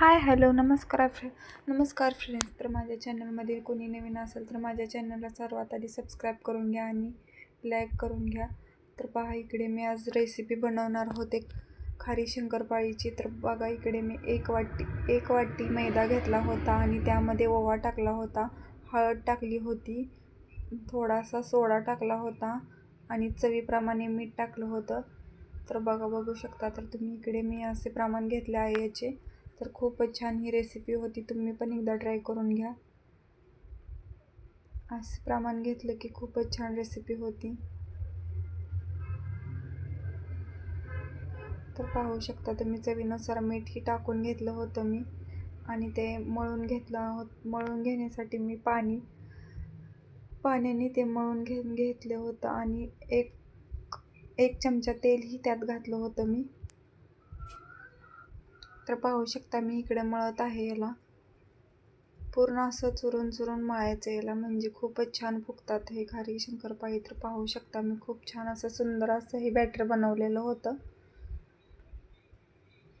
Hi hello नमस्कार फ्रे नमस्कार फ्रेंड्स तर माझ्या चॅनलमध्ये कोणी नवीन असेल तर माझ्या चॅनलला सर्वात आधी सबस्क्राईब करून घ्या आणि लाईक करून घ्या. तर पहा इकडे मी आज रेसिपी बनवणार होते खारी शंकरपाळीची. तर बघा इकडे मी एक वाटी एक वाटी मैदा घेतला होता आणि त्यामध्ये ओवा टाकला होता. हळद टाकली होती थोडासा सोडा टाकला होता आणि चवीप्रमाणे मीठ टाकलं होतं. तर बघा बघू शकता तर तुम्ही इकडे मी असे प्रमाण घेतले आहे याचे. तर खूपच छान ही रेसिपी होती. तुम्ही पण एकदा ट्राय करून घ्या. असं प्रमाण घेतलं की खूपच छान रेसिपी होती. तर पाहू शकता तुम्ही चवीनुसार मीठही टाकून घेतलं होतं मी. आणि ते मळून घेतलं होत मळून घेण्यासाठी मी पाणी पाण्याने ते मळून घे घेतलं होतं. आणि एक एक चमचा तेलही त्यात घातलं होतं मी. तर पाहू शकता मी इकडे मळत आहे याला. पूर्ण असं चुरून चुरून मळायचं याला. म्हणजे खूपच छान फुगतात हे खारी शंकरपाळी. तर पाहू शकता मी खूप छान असं सुंदर असं हे बॅटर बनवलेलं होतं.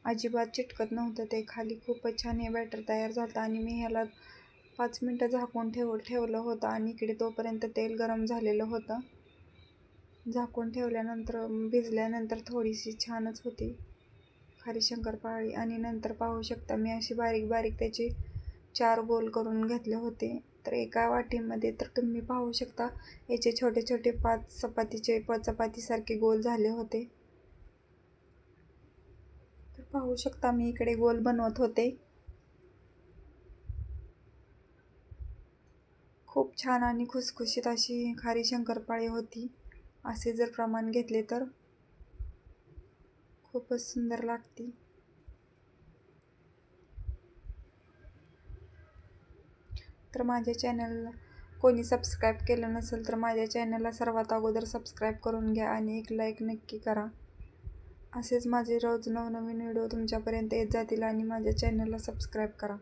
अजिबात चिटकत नव्हतं ते खाली. खूपच छान हे बॅटर तयार झालं आणि मी ह्याला पाच मिनटं झाकून ठेव ठेवलं होतं आणि इकडे तोपर्यंत तेल गरम झालेलं होतं. झाकून ठेवल्यानंतर भिजल्यानंतर थोडीशी छानच होती. खारी शंकरपाळी आणि नंतर पाहू शकता मी अशी बारीक बारीक त्याचे चार गोल करून घेतले होते. तर एका वाटीमध्ये तर तुम्ही पाहू शकता याचे छोटे छोटे पाच चपातीचे प चपातीसारखे गोल झाले होते. तर पाहू शकता मी इकडे गोल बनवत होते. खूप छान आणि खुसखुशीत अशी खारी शंकरपाळी होती. असे जर प्रमाण घेतले तर खूपच सुंदर लागते. तर माझ्या चॅनलला कोणी सबस्क्राईब केलं नसेल तर माझ्या चॅनलला सर्वात अगोदर सबस्क्राईब करून घ्या आणि एक लाईक नक्की करा. असेच माझे रोज नवनवीन व्हिडिओ तुमच्यापर्यंत येत जातील आणि माझ्या चॅनलला सबस्क्राईब करा.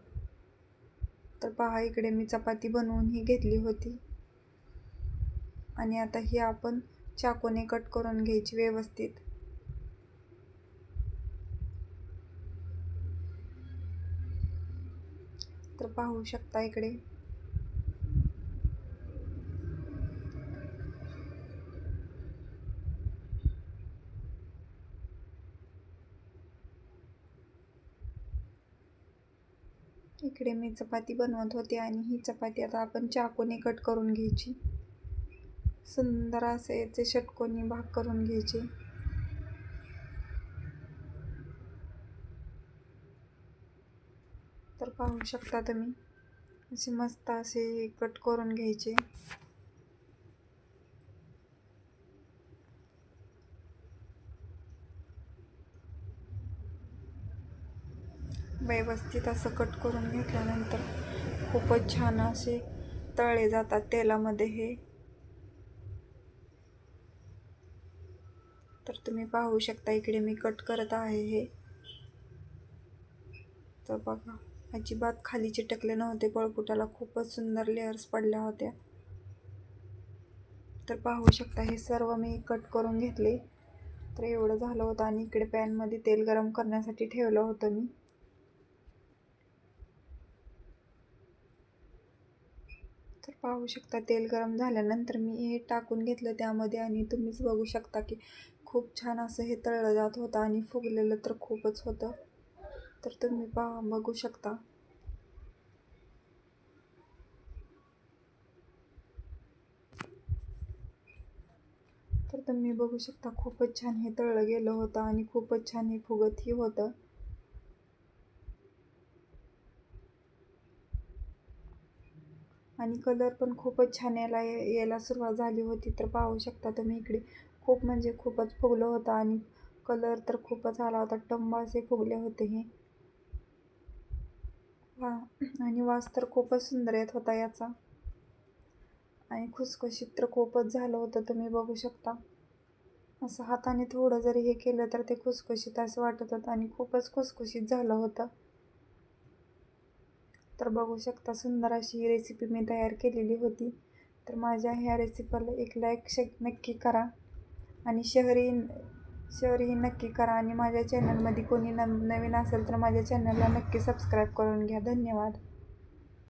तर पहा इकडे मी चपाती बनवून ही घेतली होती. आणि आता ही आपण चाकूने कट करून घ्यायची व्यवस्थित. तर पाहू शकता इकडे. इकडे मी चपाती बनवत होते आणि ही चपाती आता आपण चाकूने कट करून घ्यायची. सुंदर असे याचे षटकोनी भाग करून घ्यायचे. तर पाहू शकता तुम्ही. असे मस्त असे कट करून घ्यायचे. व्यवस्थित असं कट करून घेतल्यानंतर खूपच छान असे तळले जातात तेलामध्ये हे. तर तुम्ही पाहू शकता इकडे मी कट करत आहे हे. तर बघा. अजिबात खाली चिटकले नव्हते. पळपुटाला खूपच सुंदर लेअर्स पडल्या होत्या. तर पाहू शकता हे सर्व मी कट करून घेतले. तर एवढं झालं होतं आणि इकडे पॅनमध्ये तेल गरम करण्यासाठी ठेवलं होतं मी. तर पाहू शकता तेल गरम झाल्यानंतर मी हे टाकून घेतलं त्यामध्ये आणि तुम्हीच बघू शकता की खूप छान असं हे तळलं जात होतं आणि फुगलेलं तर खूपच होतं. तर तुम्ही पहा बघू शकता. तर तुम्ही बघू शकता खूपच छान हे तळलं गेलं होतं आणि खूपच छान हे फुगतही होतं. आणि कलर पण खूपच छान यायला यायला सुरुवात झाली होती तर पाहू शकता तुम्ही इकडे. खूप म्हणजे खूपच फुगलं होतं आणि कलर तर खूपच आला होता टंब असे फुगले होते हे. वा. आणि वास तर खूपच सुंदर येत होता याचा. आणि खुसखुशीत तर खूपच झालं होतं तुम्ही बघू शकता. असं हाताने थोडं जरी हे केलं तर ते खुसखुशीत असं वाटत होतं आणि खूपच खुसखुशीत झालं होतं. तर बघू शकता सुंदर अशी ही रेसिपी मी तयार केलेली होती. तर माझ्या ह्या रेसिपीला एक लाईक श नक्की करा. आणि शहरी शेअरही नक्की करा आणि माझ्या चॅनलमध्ये कोणी न नवीन असेल तर माझ्या चॅनलला नक्की सबस्क्राईब करून घ्या. धन्यवाद.